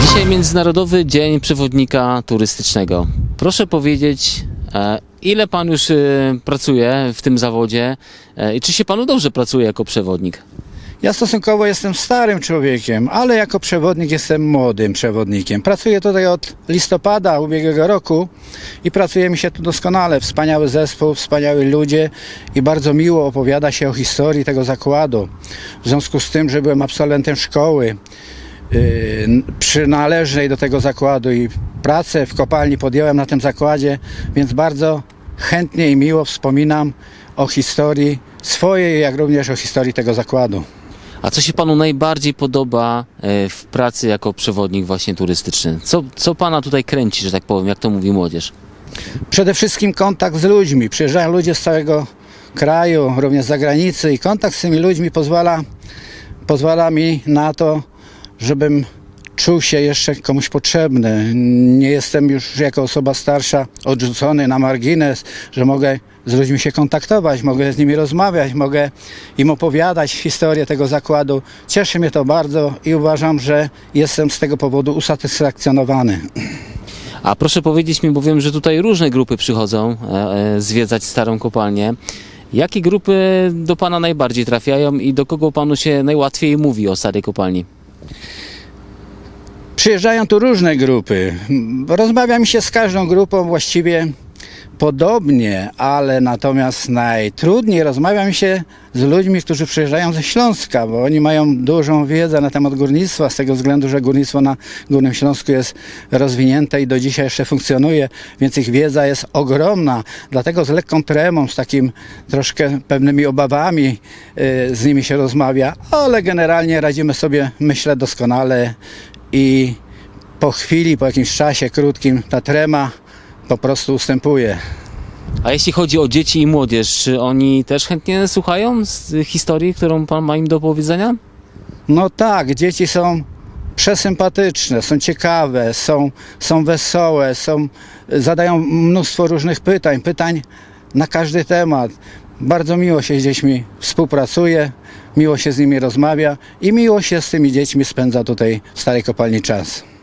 Dzisiaj Międzynarodowy Dzień Przewodnika Turystycznego. Proszę powiedzieć, e, ile pan już e, pracuje w tym zawodzie e, i czy się panu dobrze pracuje jako przewodnik? Ja stosunkowo jestem starym człowiekiem, ale jako przewodnik jestem młodym przewodnikiem. Pracuję tutaj od listopada ubiegłego roku i pracuje mi się tu doskonale. Wspaniały zespół, wspaniali ludzie i bardzo miło opowiada się o historii tego zakładu. W związku z tym, że byłem absolwentem szkoły yy, przynależnej do tego zakładu i pracę w kopalni podjąłem na tym zakładzie, więc bardzo chętnie i miło wspominam o historii swojej, jak również o historii tego zakładu. A co się panu najbardziej podoba e, w pracy jako przewodnik właśnie turystyczny? Co, co pana tutaj kręci, że tak powiem, jak to mówi młodzież? Przede wszystkim kontakt z ludźmi. Przyjeżdżają ludzie z całego kraju, również z zagranicy i kontakt z tymi ludźmi pozwala, pozwala mi na to, żebym czuł się jeszcze komuś potrzebny. Nie jestem już jako osoba starsza odrzucony na margines, że mogę z ludźmi się kontaktować, mogę z nimi rozmawiać, mogę im opowiadać historię tego zakładu. Cieszy mnie to bardzo i uważam, że jestem z tego powodu usatysfakcjonowany. A proszę powiedzieć mi, bo wiem, że tutaj różne grupy przychodzą e, e, zwiedzać starą kopalnię. Jakie grupy do pana najbardziej trafiają i do kogo panu się najłatwiej mówi o starej kopalni? Przyjeżdżają tu różne grupy. Rozmawia mi się z każdą grupą właściwie podobnie, ale natomiast najtrudniej rozmawia mi się z ludźmi, którzy przyjeżdżają ze Śląska, bo oni mają dużą wiedzę na temat górnictwa, z tego względu, że górnictwo na Górnym Śląsku jest rozwinięte i do dzisiaj jeszcze funkcjonuje, więc ich wiedza jest ogromna. Dlatego z lekką tremą, z takim troszkę pewnymi obawami y, z nimi się rozmawia, ale generalnie radzimy sobie, myślę, doskonale i po chwili, po jakimś czasie krótkim ta trema po prostu ustępuje. A jeśli chodzi o dzieci i młodzież, czy oni też chętnie słuchają z historii, którą pan ma im do powiedzenia? No tak, dzieci są przesympatyczne, są ciekawe, są, są wesołe, są, zadają mnóstwo różnych pytań, pytań na każdy temat. Bardzo miło się z dziećmi współpracuje, miło się z nimi rozmawia i miło się z tymi dziećmi spędza tutaj w Starej Kopalni czas.